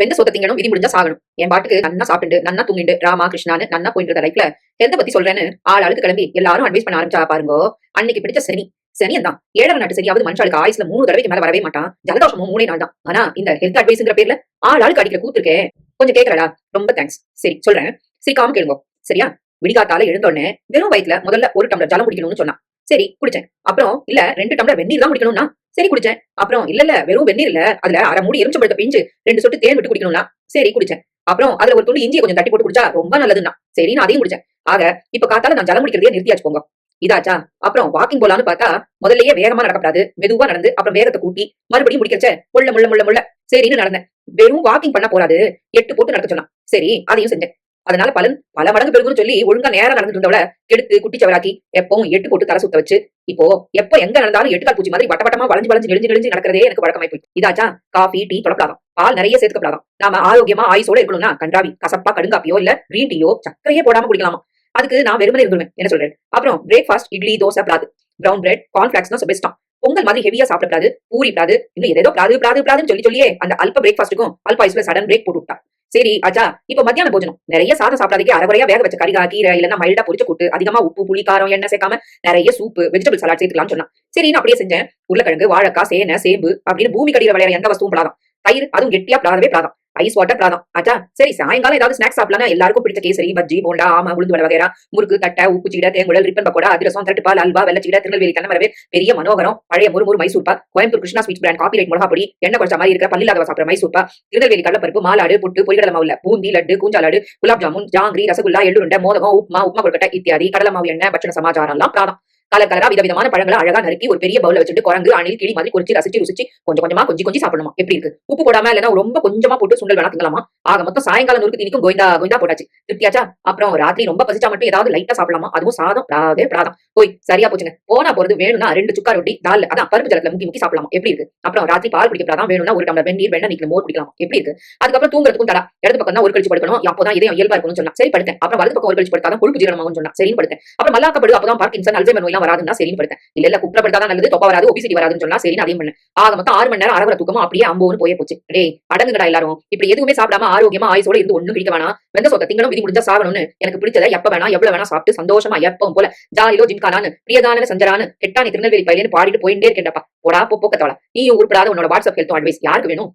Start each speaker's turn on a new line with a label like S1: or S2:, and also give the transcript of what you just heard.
S1: வெந்த சொத்த திங்கணும் விதி முடிஞ்சா சாகணும். என் பாட்டுக்கு நன்னா சாப்பிட்டு நன்னா தூங்கிட்டு ராமா கிருஷ்ணான்னு நன்னா போயிட்டு லைஃப்ல ஹெல்த் பத்தி சொல்றேன்னு ஆள் ஆளுக்கு கிளம்பி எல்லாரும் அட்வைஸ் பண்ண ஆரம்பிச்சா பாருங்க. அன்னைக்கு பிடிச்ச சனி. சனியன் தான் ஏழரை நாட்டு சரியாவது மனுஷாளுக்கு ஆயுஸ்ல மூணு தடவைக்கு மேல வரவே மாட்டான். ஜலதோஷமும் மூணே நாள் தான் ஆனா இந்த ஹெல்த் அட்வைஸ்ங்கிற பேர்ல ஆள் ஆளுக்கு அடிக்கிற கூத்துருக்கே. கொஞ்சம் கேட்கறடா ரொம்ப தேங்க்ஸ் சரி சொல்றேன். சிரிக்காம கேளுங்க. சரியா? விடிகாத்தால எழுந்தோடனே வெறும் வயித்துல முதல்ல ஒரு டம்ளர் ஜலம் குடிக்கணும்னு சொன்னான். சரி குடிச்சேன். அப்புறம் இல்ல ரெண்டு டம்ளர் வெந்நீர் தான் குடிக்கணும்னா சரி குடிச்சேன். அப்புறம் இல்ல இல்ல வெறும் வெந்நீர் இல்ல. அதுல அரை மூடி எலுமிச்சம்பழத்தை பிஞ்சு ரெண்டு சொட்டு தேன் விட்டு குடிக்கணும்னா. சரி குடிச்சேன். அப்புறம் அதுல ஒரு துண்டு இஞ்சியை கொஞ்சம் தட்டி போட்டு குடிச்சா ரொம்ப நல்லதுன்னா. சரி நான் அதையும் குடிச்சேன். ஆக இப்ப காத்தால நான் ஜலம் குடிக்கிறதே நிறுத்தியாச்சு போங்க. இதாச்சா? அப்புறம் வாக்கிங் போலான்னு பார்த்தா முதல்லயே வேகமா நடக்கப்படாது. மெதுவா நடந்து அப்புறம் வேகத்தை கூட்டி மறுபடியும் முடிக்கச்ச முள்ள முள்ள முள்ள முள்ள. சரின்னு நடந்தேன். வெறும் வாக்கிங் பண்ண போறாது. எட்டு போட்டு நடக்க சொன்னான். சரி அதையும் செஞ்சேன். அதனால பலன் பல மடங்கு பெருகுன்னு சொல்லி ஒழுங்கா நேரம் நடந்துட்டு இருந்தவள கெடுத்து குட்டிச்சவராக்கி எப்பவும் எட்டு போட்டு தலை சுத்த வச்சு இப்போ எப்ப எங்க நடந்தாலும் எட்டுக்கால் பூச்சி மாதிரி வட்டவட்டமா வளைஞ்சு வளைஞ்சு நெளிஞ்சு நெளிஞ்சு நடக்கிறதே எனக்கு வழக்கமாய் போய் இதாச்சா? காஃபி டீ தொடப்பலாதான் பால் நிறைய சேர்த்துக்கப்படாதான் நாம ஆரோக்கியமா ஆயுசோட இருக்கணும்னா கண்டாவி கசப்பா கடுங்காப்பியோ இல்ல கிரீன் டீயோ சக்கரையே போடாம குடிக்கலாமா? அதுக்கு நான் வெறுமனே இருந்துருவேன். என்ன சொல்றேன் அப்புறம் பிரேக்ஃபாஸ்ட் இட்லி தோசை பிராது பிரவுன் பிரெட் கார்ன்ஃபிளாக்ஸ் தான் பெஸ்ட்டாம் பொங்கல் மாதிரி ஹெவியா சாப்பிடக்கூடாது பூரி பிராது இன்னும் ஏதோ பிராது பிராது பிராதுன்னு சொல்லி சொல்லியே அந்த அல்ப பிரேக்ஃபாஸ்ட்டுக்கும் அல்ப ஐஸ்ல சடன் பிரேக் போட்டு விட்டா. சரி அஜா இப்ப மத்தியான போஜனம். நிறைய சாதம் சாப்பிடாதீங்க. அரைவரையா வேக வச்ச கறிகா கீரை இல்லைன்னா மைல்டா பொரிச்ச கூட்டு அதிகமா உப்பு புளி காரம் எண்ணெய் சேர்க்காம நிறைய சூப்பு வெஜிடபிள் சலாட் சேர்த்துக்கலாம்னு சொன்னா சரி நான் அப்படியே செஞ்சேன். உருளைக்கிழங்கு வாழைக்காய் சேனை சேம்பு அப்படின்னு பூமி கடியில விளையாட எந்த வஸ்துவும் படாதான் தயிர் அதுவும் கெட்டியா பிராதவே பிராதம். Ice water பிராதம். அச்சா சரி சாயங்காலம் ஏதாவது ஸ்நாக்ஸ் சாப்பிடலாம் எல்லாருக்கும் பிடிச்ச கேசரி பஜ்ஜி போண்டா ஆமா உளுந்து வடை வகைரா முறுக்கு தட்டை உப்பு சீடை தேங்குழல் ரிப்பன் பக்கோடா அதிரசம் தட்டுப்பால் அல்வா வெள்ளச்சீடை திருநெல்வேலி கண்ணமரவே பெரிய மனோகரம் பழைய முறுமுறு Mysore Coimbatore Krishna sweet brand copy right மிளகா பொடி எண்ணெய் குறைச்ச மாதிரி இருக்கிற பல்லில்லாதவ சாப்பிட்ற மைசூர் பாக் திருநெல்வேலி கடலப்பருப்பு மாலாடு புட்டு பொரிகடல மாவுல பூந்தி லட்டு கூஞ்சாலாடு குலாப் ஜாமுன் ஜாங்கிரி ரசகுல்லா எள்ளுருண்டை மோதகம் உப்மா உப்மா கொழுக்கட்டை இத்தியாதி கடலை மாவு எண்ணெய் பட்சண சமாச்சாரம் எல்லாம் பிராதம். கலர் கலரா விதவிதமான பழங்களை அழகா நறுக்கி ஒரு பெரிய பவுல வச்சுட்டு குரங்கு அணில் கிளி மாதிரி குறிச்சு ரசிச்சு ருசிச்சு கொஞ்சம் கொஞ்சமா கொஞ்சம் கொஞ்சம் சாப்பிடணுமா? எப்படி இருக்கு? உப்பு போடாம இல்லைன்னா ரொம்ப கொஞ்சமா போட்டு சுண்டல் வேணா திங்கலாமா? ஆக மொத்தம் சாயங்காலம் நூறுக்கு தினிக்கும் கோயந்தா கோயந்தா போட்டாச்சு. திருப்தியாச்சா? அப்புறம் ராத்திரி ரொம்ப பசிச்சா மட்டும் ஏதாவது லைட்டா சாப்பிடலாமா? அதுவும் சாதம் பிராதே பிராதம். போய் சரியா போச்சுங்க. போனா போறது வேணும்னா ரெண்டு சுக்கா ரொட்டி தால் அதான் பருப்பு ஜலத்துல முக்கி முக்கி சாப்பிடலாம்? எப்படி இருக்கு? அப்புறம் ராத்திரி பால் குடிக்கிறதா வேணும்னா ஒரு டம்ளர் வெந்நீர் வெண்ணெய் நீக்கிற மோர் குடிக்கலாம்? எப்படி இருக்கு? அதுக்கப்புறம் தூங்குறதுக்கும் தடா. இடது பக்கம் தான் ஒரு கழிச்சு படுக்கணும். அப்போதான் இதயம் இயல்பா இருக்கும்னு சொன்னா சரி படுத்தேன். அப்புறம் வலது பக்கம் ஒரு கழிச்சு படுத்தாதான் கொழுப்பு ஜீரணமாகும் சொன்னா சரின்னு படுத்தேன். அப்புறம் மல்லாக்கப்படுது அப்பதான் பார்க்கின்சன் அல்சைமர் நோயெல்லாம் வராதுன்னா சரின்னு படுத்தேன். இல்ல இல்ல குப்பப்படுத்தாதான் நல்லது தொப்பை வராது ஒபிசிட்டி வராதுன்னு சொன்னா சரி அதையும் பண்ணேன். ஆக மொத்தம் ஆறு மணி நேரம் அரவர தூக்கமும் அப்படியே அம்போன்னு போய போச்சு. டே அடங்குங்கடா எல்லாரும். இப்படி எதுவுமே சாப்பிடாம ஆரோக்கியமா ஆயுசோட இருந்து ஒண்ணும் பிடிக்க வேணாம். வெந்த சொத்த திங்களும் விதி முடிஞ்சா சாகணும்னு எனக்கு பிடிச்சதை எப்ப வேணா எவ்வளவு வேணா சாப்பிட்டு சந்தோஷமா எப்பவும் போல ஜாலியோ ஜிம்கானான்னு பிரியதான சஞ்சரானு கெட்டானி திருநெல்வேலி பையன்னு பாடிட்டு போயிட்டே இருக்கேன்டப்பா. போடா போக்கத்தவளா. நீயும் உருப்படாத உன்னோட வாட்ஸ்அப் ஹெல்த் அட்வைஸ். யாருக்கு வேணும்?